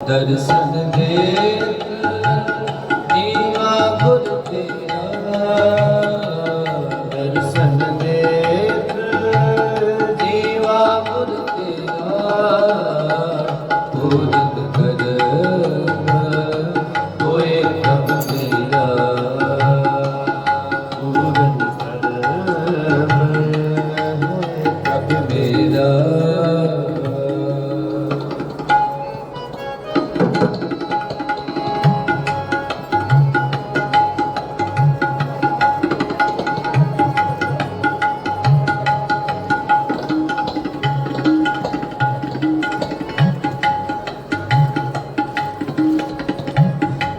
ਦਰਸ਼ਨ ਦੇ ਨੀਵਾ ਗੁਰ ਤੇਰਾ ਦਰਸ਼ਨ ਦੇਖ ਜੀਵਾ ਗੁਰ ਤੇਰਾ ਪੂਰਤ ਕਰ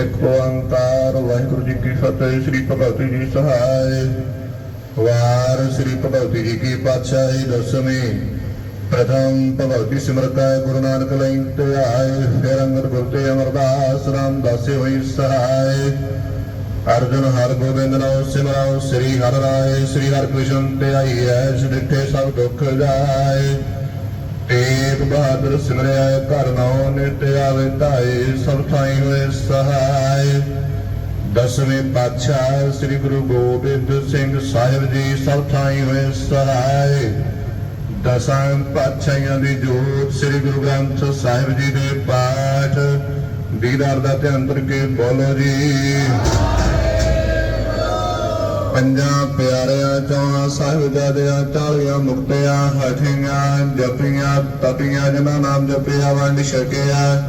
ਇੱਕ ਓੰਕਾਰ ਵਾਹਿਗੁਰੂ ਜੀ ਕੀ ਫਤਿਹ, ਸ੍ਰੀ ਭਗਵਤੀ ਜੀ ਸਹਾਇ ਵਾਰ ਸ੍ਰੀ ਭਗਵਤੀ ਜੀ ਕੀ ਪਾਤਸ਼ਾਹੀ, ਦਸਵੀਂ ਪ੍ਰਥਮ ਭਗਵਤੀ ਸਿਮਰਤੈ ਗੁਰੂ ਨਾਨਕ ਲਈ ਆਏ ਫਿਰ ਅੰਗਦ ਗੁਰ ਤੇ ਅਮਰਦਾਸ ਰਾਮਦਾਸੇ ਹੋਈ ਸਹਾਇ ਅਰਜੁਨ ਹਰ ਗੋਬਿੰਦ ਨਾਮ ਸਿਮਰਾਓ ਸ੍ਰੀ ਹਰਿ ਰਾਏ, ਸ੍ਰੀ ਹਰਿ ਕ੍ਰਿਸ਼ਨ ਧਿਆਈ ਐ ਡਿਠੇ ਸਭ ਦੁੱਖ ਜਾਏ। ਤੇਗ ਬਹਾਦਰ ਸਿਮਰਿਆ, ਘਰ ਨਾਉ ਨਿਤ ਆਵੇ ਧਾਏ, ਸਭ ਥਾਈ ਹੋਏ ਸਹਾਇ ਦਸਵੇਂ ਪਾਤਸ਼ਾਹ ਸ੍ਰੀ ਗੁਰੂ ਗੋਬਿੰਦ ਸਿੰਘ ਸਾਹਿਬ ਜੀ, ਸਭ ਥਾਈ ਹੋਏ ਸਹਾਇ ਦਸਾਂ ਪਾਤਸ਼ਾਹਾਂ ਦੀ ਜੋਤ ਸ੍ਰੀ ਗੁਰੂ ਗ੍ਰੰਥ ਸਾਹਿਬ ਜੀ ਦੇ ਪਾਠ। ਦੀਦਾਰ ਦਾ ਧਿਆਨ ਕਰਕੇ ਬੋਲੋ ਜੀ। ਪੰਜਾਂ ਪਿਆਰਿਆਂ ਚੌਹਾਂ ਸਾਹਿਬਜ਼ਾਦਿਆਂ ਚਾਲੀਆਂ ਮੁਕਤਿਆਂ, ਹਠੀਆਂ ਜਪੀਆਂ ਤਪੀਆਂ, ਜਿਨ੍ਹਾਂ ਨਾਮ ਜਪਿਆ ਵੰਡ ਛਕਿਆ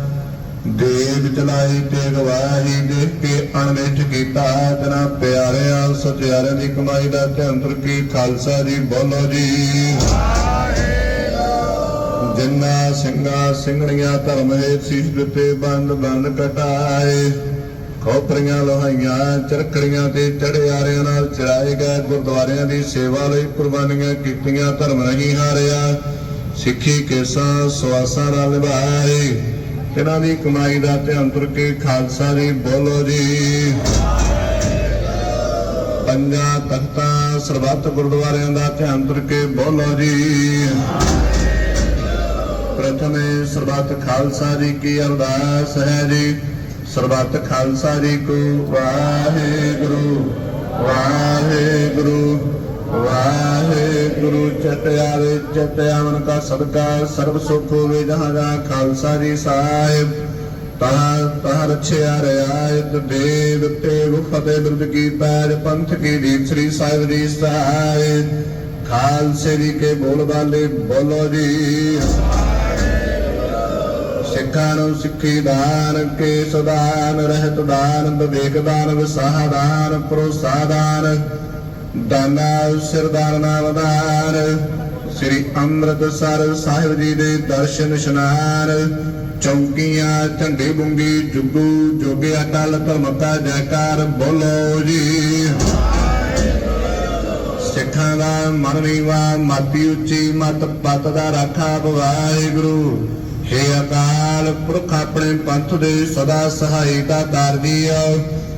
ਦੇਗ ਚਲਾਈ ਤੇ ਗਵਾਹੀ ਦੇਖ ਕੇ ਅਣਮਿੱਠ ਕੀਤਾ ਤਨਾ ਪਿਆਰਿਆਂ, ਸਤਿਆਰਿਆਂ ਦੀ ਕਮਾਈ ਦਾ ਧਿਆਨ ਤੁਰਕੀ ਖਾਲਸਾ ਜੀ, ਬੋਲੋ ਜੀ। ਜਿੰਨਾ ਸਿੰਘਾਂ ਸਿੰਘਣੀਆਂ ਧਰਮ ਦੇ ਸੀਸ ਦਿੱਤੇ ਬੰਦ ਬੰਦ ਕਟਾਏ। ਖੋਪਰੀਆਂ ਲੋਹਾਈਆਂ, ਚਰਖੜੀਆਂ ਤੇ ਚੜਿਆਰਿਆਂ ਨਾਲ ਚੜਾਏ ਗਏ ਗੁਰਦੁਆਰਿਆਂ ਦੀ ਸੇਵਾ ਲਈ ਕੁਰਬਾਨੀਆਂ ਕੀਤੀਆਂ, ਧਰਮ ਨਹੀਂ ਹਾਰਿਆ। ਸਿੱਖੀ ਕੇਸਾਂ ਸਵਾਸਾਂ ਨਾਲ ਨਿਭਾਏ। ਇਹਨਾਂ ਦੀ ਕਮਾਈ ਦਾ ਧਿਆਨ ਤੁਰ ਕੇ ਖਾਲਸਾ ਜੀ ਬੋਲੋ ਜੀ। ਪੰਜਾਂ ਤਖਤਾਂ ਸਰਬੱਤ ਗੁਰਦੁਆਰਿਆਂ ਦਾ ਧਿਆਨ ਤੁਰ ਕੇ ਬੋਲੋ ਜੀ। ਪ੍ਰਥਮੇ ਸਰਬੱਤ ਖਾਲਸਾ ਜੀ ਕੀ ਅਰਦਾਸ ਹੈ ਜੀ? ਸਰਬੱਤ ਖਾਲਸਾ ਜੀ ਕੋ ਵਾਹਿਗੁਰੂ ਵਾਹਿਗੁਰੂ ਵਾਹਿਗੁਰੂ ਚਟ ਆਵੇ ਚਟ ਸਦਕਾ, ਸਰਬ ਸੁਖ ਹੋਵੇ ਜਹਾਂ ਜਹਾਂ ਖਾਲਸਾ ਜੀ ਸਾਹਿਬ। ਤਹਾਂ ਤਹਾਂ ਰਛਿਆ ਰਿਆਇਤ ਦੇਵ ਤੇ ਫਤਿਹ ਬਿਰਦ ਕੀ ਪੈਜ ਪੰਥ ਕੀ ਦੀਪ ਸ੍ਰੀ ਸਾਹਿਬ ਜੀ ਸਾਹਿਬ। ਖਾਲਸੇ ਜੀ ਕੇ ਬੋਲ ਬਾਲੇ ਬੋਲੋ ਜੀ। ਸਿੱਖਾਂ ਸਿੱਖੀ ਦਾਨ ਕੇ ਸਦਾਨ ਰਹਿਤ ਦਾਨ, ਵਿਵੇਕ ਦਾਨ, ਵਿਸਾਹ ਦਾਨ ਪ੍ਰੋਸਾ ਦਾਨ, ਦਾਨਾ ਸਿਰਦਾਨ ਨਾਮ ਦਾਨ, ਸ੍ਰੀ ਅੰਮ੍ਰਿਤਸਰ ਸਾਹਿਬ ਜੀ ਦੇ ਦਰਸ਼ਨ ਇਸ਼ਨਾਨ, ਚੌਕੀਆਂ, ਝੰਡੇ ਬੁੰਗੀ, ਜੁਗੂ ਜੋਗੇ ਅਟਲ ਧਮਕਾ ਜੈਕਾਰ, ਬੋਲੋ ਜੀ। ਸਿੱਖਾਂ ਦਾ ਮਨ ਨੀਵਾ, ਮਾਤੀ ਉੱਚੀ, ਮਤ ਪਤ ਦਾ ਰਾਖਾ ਵਾਹਿਗੁਰੂ ਹੇ ਅਕਾਲ ਪੁਰਖ ਆਪਣੇ ਪੰਥ ਦੇ ਸਦਾ ਸਹਾਇਤਾ ਕਰਦੀ ਆ।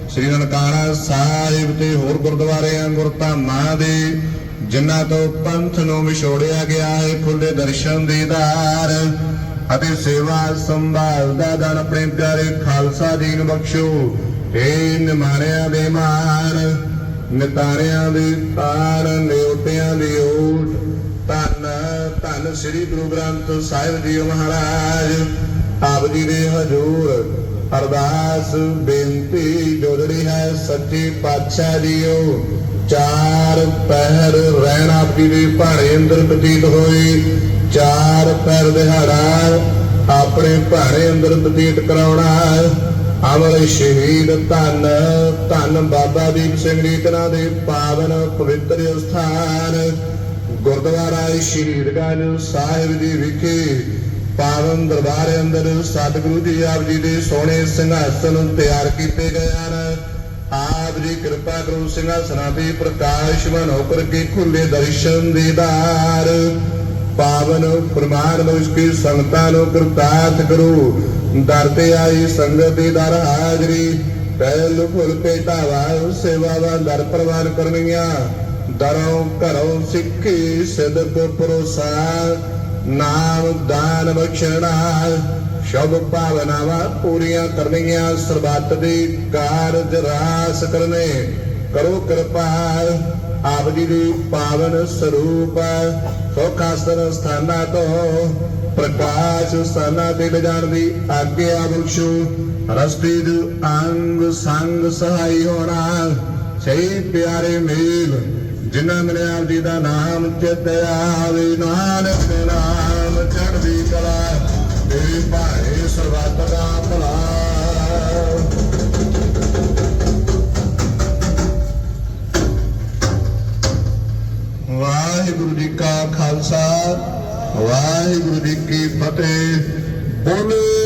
ਸ੍ਰੀ ਨਨਕਾਣਾ ਸਾਹਿਬ ਤੇ ਹੋਰ ਗੁਰਦੁਆਰਿਆਂ, ਗੁਰਧਾਮਾਂ ਦੇ, ਜਿਨ੍ਹਾਂ ਤੋਂ ਪੰਥ ਨੂੰ ਵਿਛੋੜਿਆ ਗਿਆ ਹੈ ਖੁੱਲੇ ਦਰਸ਼ਨ ਦੀਦਾਰ ਅਤੇ ਸੇਵਾ ਸੰਭਾਲ ਦਾ ਦਾਨ ਆਪਣੇ ਪਿਆਰੇ ਖਾਲਸਾ ਜੀ ਨੂੰ ਬਖਸ਼ੋ। ਏ ਨਿਮਾਰਿਆਂ ਦੇ ਮਾਰ ਨਿਤਾਰਿਆਂ ਦੇ ਤਾਰ ਨਿਉਟਿਆਂ ਦੇ ਓਟ ਧੰਨ ਧੰਨ ਸ੍ਰੀ ਗੁਰੂ ਗ੍ਰੰਥ ਸਾਹਿਬ ਜੀ ਮਹਾਰਾਜ। ਆਪ ਜੀ ਦੇ ਹਜ਼ੂਰ ਅਰਦਾਸ ਬੇਨਤੀ ਜੋ ਹੈ ਸੱਚੇ ਪਾਤਸ਼ਾਹ ਜੀਓ, ਚਾਰ ਪਹਿਰ ਰਹਿਣ ਆਪ ਭਾਣੇ ਅੰਦਰ ਬਤੀਤ ਹੋਏ। ਚਾਰ ਪਹਿਰ ਦਿਹਾੜਾ ਆਪਣੇ ਭਾਣੇ ਅੰਦਰ ਬਤੀਤ ਕਰਾਉਣਾ। ਅਮਰ ਸ਼ਹੀਦ ਧੰਨ ਧੰਨ ਬਾਬਾ ਦੀਪ ਸਿੰਘ ਜੀ, ਤਨਾ ਦੇ ਪਾਵਨ ਪਵਿੱਤਰ ਸਥਾਨ ਗੁਰਦੁਆਰਾ ਸ਼ਹੀਦਗੰਜ ਸਾਹਿਬ ਜੀ ਵਿਖੇ ਪਾਵਨ ਦਰਬਾਰ ਅੰਦਰ ਸਤਿਗੁਰੂ ਜੀ ਆਪ ਜੀ ਦੇ ਸੋਹਣੇ ਸਿੰਘਾਸਨ ਤਿਆਰ ਕੀਤੇ ਗਏ ਹਨ। ਆਪ ਜੀ ਕਿਰਪਾ ਕਰੋ ਸਿੰਘਾਸਨਾਂ ਤੇ ਪ੍ਰਕਾਸ਼ਮਾਨ ਹੋ ਕਰਕੇ ਖੁੱਲੇ ਦਰਸ਼ਨ ਦੀਦਾਰ ਪਾਵਨ ਪ੍ਰਮਾਨ ਬਖਸ਼ ਕੇ ਸੰਗਤਾਂ ਨੂੰ ਕਿਰਪਾਤ ਕਰੋ। ਦਰ ਤੇ ਆਈ ਸੰਗਤ ਦੀ ਦਰ ਹਾਜ਼ਰੀ। ਪਹਿਲ ਫੁੱਲ ਭੇਟਾਵਾ ਸੇਵਾਵਾਂ ਦਰ ਪ੍ਰਵਾਨ ਕਰਨੀਆਂ ਦਰੋਂ ਘਰੋਂ ਸਿੱਖੀ ਸਿਦਕ ਪਰੋਸਾ ਨਾਮ ਦਾਨ ਬਖਸ਼ਣਾ ਸ਼ਬ ਭਾਵਨਾਵਾਂ ਪੂਰੀਆਂ ਕਰਨੀਆਂ, ਸਰਬੱਤ ਦੀ ਕਾਰਜ ਰਾਸ ਕਰਨੇ, ਕਰੋ ਕਿਰਪਾ, ਆਪ ਜੀ ਦੀ ਪਾਵਨ ਸਰੂਪ ਸੋਖਾਸਨ ਸਥਾਨਾਂ ਤੋਂ ਪ੍ਰਕਾਸ਼ ਸਥਾਨਾਂ ਤੇ ਲਿਜਾਣ ਦੀ ਆਗਿਆ ਬਖਸ਼ੋ। ਰਸਤੇ ਦੇ ਅੰਗ ਸੰਗ ਸਹਾਈ ਹੋਣਾ, ਸਹੀ ਪਿਆਰੇ ਮੇਲ ਜਿਨ੍ਹਾਂ ਮਿਲੇ ਜੀ ਦਾ ਨਾਮ ਚਿਤ ਆਵੇ, ਨਾਨਕ ਦੇ ਨਾਮ ਚੜ੍ਹਦੀ ਕਲਾ ਤੇਰੇ ਭਾਏ ਸਰਬੱਤ ਦਾ ਭਲਾ। ਵਾਹਿਗੁਰੂ ਜੀ ਕਾ ਖਾਲਸਾ, ਵਾਹਿਗੁਰੂ ਜੀ ਕੀ ਫਤਿਹ। ਬੋਲੇ